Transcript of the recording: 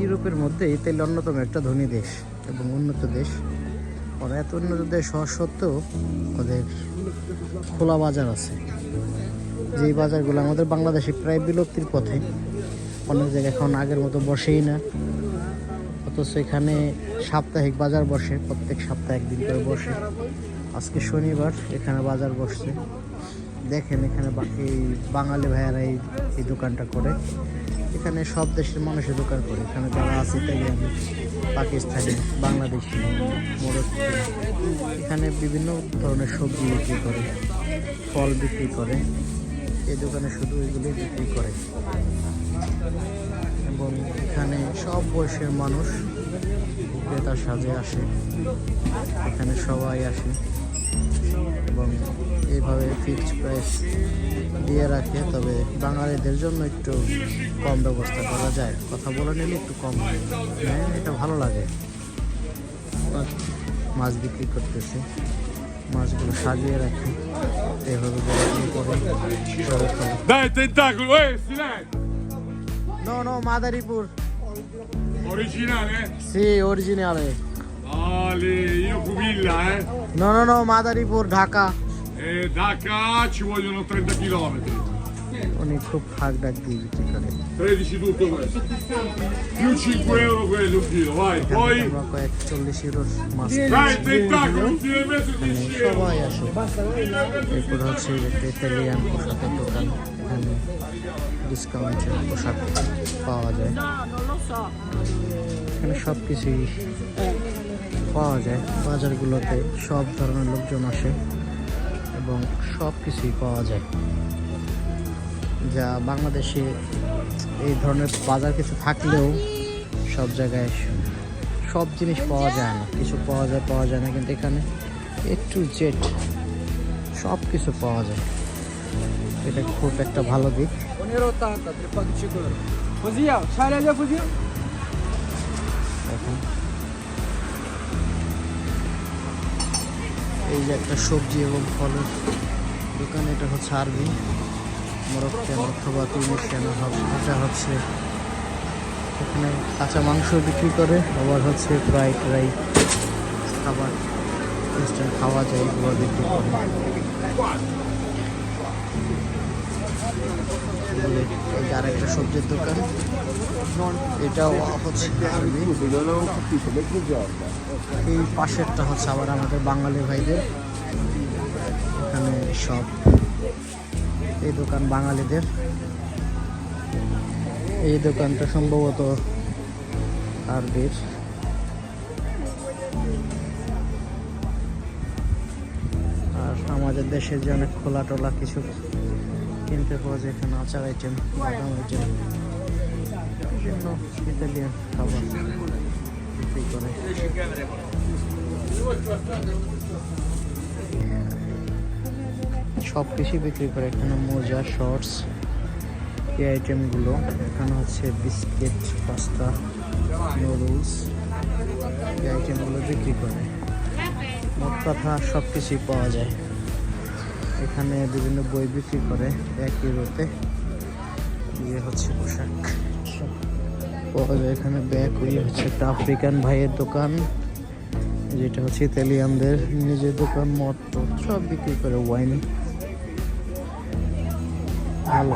ইউরোপের মধ্যে ইতালি অন্যতম একটা ধনী দেশ এবং উন্নত দেশ। ওরা এত উন্নত দেশ হওয়া সত্ত্বেও ওদের খোলা বাজার আছে। যেই বাজারগুলো আমাদের বাংলাদেশে প্রায় বিলুপ্তির পথে। অনেক জায়গায় এখন আগের মতো বসেই না। অথচ এখানে সাপ্তাহিক বাজার বসে, প্রত্যেক সপ্তাহে একদিন করে বসে। আজকে শনিবার এখানে বাজার বসছে। দেখেন এখানে বাকি বাঙালি ভাইয়ারা এই এই দোকানটা করে। এখানে সব দেশের মানুষের দোকান করে এখানে যারা আছে ইতালিয়ান, পাকিস্তানি, বাংলাদেশি, মরক্কো, এখানে বিভিন্ন ধরনের সবজি বিক্রি করে, ফল বিক্রি করে। এই দোকানে শুধু এগুলি বিক্রি করে। এবং এখানে সব বয়সের মানুষ ক্রেতার সাজে আসে। এখানে সবাই আসে। এবং এইভাবে ফিক্সড প্রাইস দিয়ে রাখে তবে বাঙালিদের জন্য একটু কম ব্যবস্থা করা যায়। কথা বলে নিলে একটু কম নেয় এটা ভালো লাগে। মাছ বিক্রি করতেছে। মাছগুলো সাজিয়ে রাখে। এইভাবে! No no Madaripur. Originale, io eh? No no no Madaripur Dhaka E da qua ci vogliono 30 km. উনি খুব ফাঁক ডাক দিয়ে বিক্রি করে 13 tutto questo. Più 5 euro quello un chilo, vai. Poi, আমরা কয়েক চল্লিশ ইউরোর মাছ dai, tentacolo, non ti devi mettere এখানে 10 euro. সবাই আসে এরপর হচ্ছে একটা ইতালিয়ান পোশাকের দোকান এখানে ডিসকাউন্টের পোশাক পাওয়া যায় এখানে সব কিছুই পাওয়া যায়। বাজারগুলোতে সব ধরনের লোকজন আসে এবং সব কিছুই পাওয়া যায়। যা বাংলাদেশে এই ধরনের বাজার কিছু থাকলেও সব জায়গায় সব জিনিস পাওয়া যায় না। কিছু পাওয়া যায় পাওয়া যায় না। কিন্তু এখানে একটু জেট সব কিছু পাওয়া যায়। এটা খুব একটা ভালো দিক। 1,80 এই যে একটা সবজি এবং ফলের দোকান, এটা হচ্ছে আরবি। মরক্কান অথবা তুনিশিয়ান হবে? এটা হচ্ছে এখানে কাঁচা মাংস বিক্রি করে, আবার হচ্ছে ফ্রাই ট্রাই খাবার ইনস্ট্যান্ট খাওয়া যায়, এগুলো বিক্রি করে। এই যে আরেকটা সবজির দোকান। এটাও হচ্ছে আরবি। এই পাশেরটা হচ্ছে আবার আমাদের বাঙালি ভাইদের। এখানে সব। এই দোকান বাঙালিদের। এই দোকানটা সম্ভবত আরবির। আর আমাদের দেশে যে অনেক খোলা টোলা কিছু কিনতে পাওয়া যায় এখানে আচার আইটেম বাদাম আইটেম বিভিন্ন ইতালিয়ান খাবার বিক্রি করে। সব কিছুই বিক্রি করে, এখানে মোজা শর্টস এই আইটেমগুলো এখানে হচ্ছে বিস্কিট পাস্তা নুডলস এই আইটেমগুলো বিক্রি করে। মোট কথা সব কিছুই পাওয়া যায়। এখানে বিভিন্ন বই বিক্রি করে একই ইউরোতে ইয়ে হচ্ছে পোশাক। এখানে ব্যাগ ইয়ে হচ্ছে একটা আফ্রিকান ভাইয়ের দোকান, যেটা হচ্ছে ইতালিয়ানদের নিজের দোকান, মদ সব বিক্রি করে ওয়াইন। ভালো।